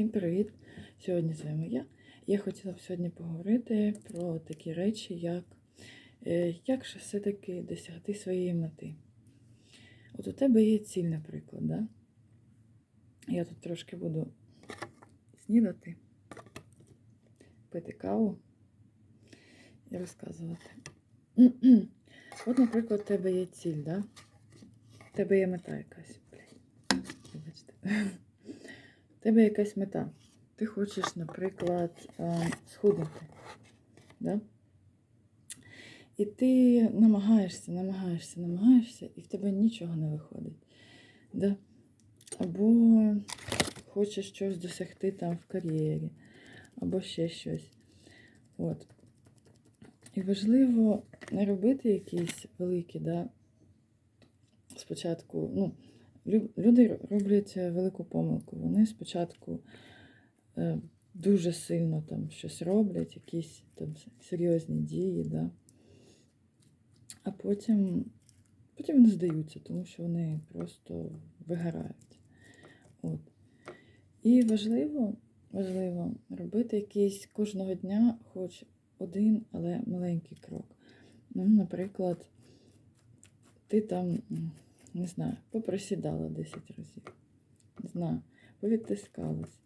Всім привіт! Сьогодні з вами я. Я хотіла б сьогодні поговорити про такі речі, як е, як же все-таки досягти своєї мети. От у тебе є ціль, наприклад, да? Я тут трошки буду снідати, пити каву і розказувати. От, наприклад, у тебе є ціль, да? У тебе є мета якась. У тебе якась мета. Ти хочеш, наприклад, е, схуднути. Да? І ти намагаєшся, намагаєшся, намагаєшся, і в тебе нічого не виходить. Да? Або хочеш щось досягти там в кар'єрі, або ще щось. От. І важливо не робити якісь великі, да, спочатку, ну, люди роблять велику помилку. Вони спочатку е, дуже сильно там щось роблять, якісь там серйозні дії, да, а потім, потім вони здаються, тому що вони просто вигорають. От. І важливо, важливо робити якийсь кожного дня, хоч один, але маленький крок. Ну, наприклад, ти там, не знаю, попросідала 10 разів, не знаю, повідтискалась,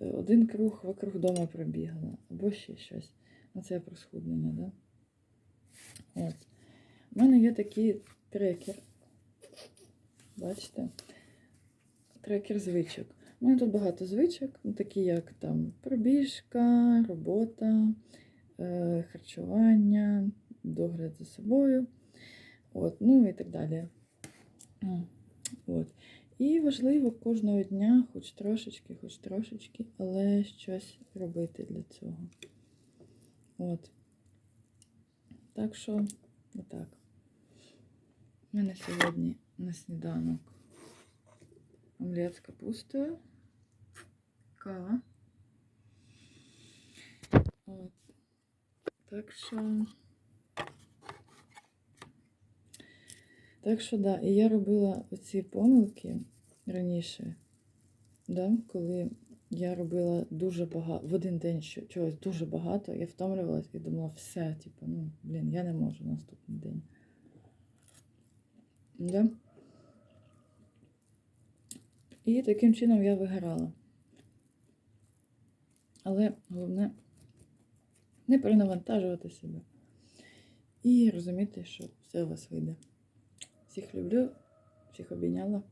е, один круг вокруг дома пробігала, або ще щось. Ну, це про схуднення, да? От. У мене є такий трекер. Бачите? Трекер звичок. У мене тут багато звичок, ну, такі як там пробіжка, робота, е, харчування, догляд за собою, от, ну і так далі. От. І важливо кожного дня, хоч трошечки, хоч трошечки, але щось робити для цього. От. Так що, отак. У мене сьогодні на сніданок омлет з капустою, кава. От. Так що. Так що, да, і я робила оці помилки раніше, да, коли я робила дуже багато, в один день чогось дуже багато, я втомлювалась і думала, все, типу, ну, блін, я не можу наступний день. Да? І таким чином я вигорала. Але головне не перенавантажувати себе. І розуміти, що все у вас вийде. Всіх люблю, всіх обійняла.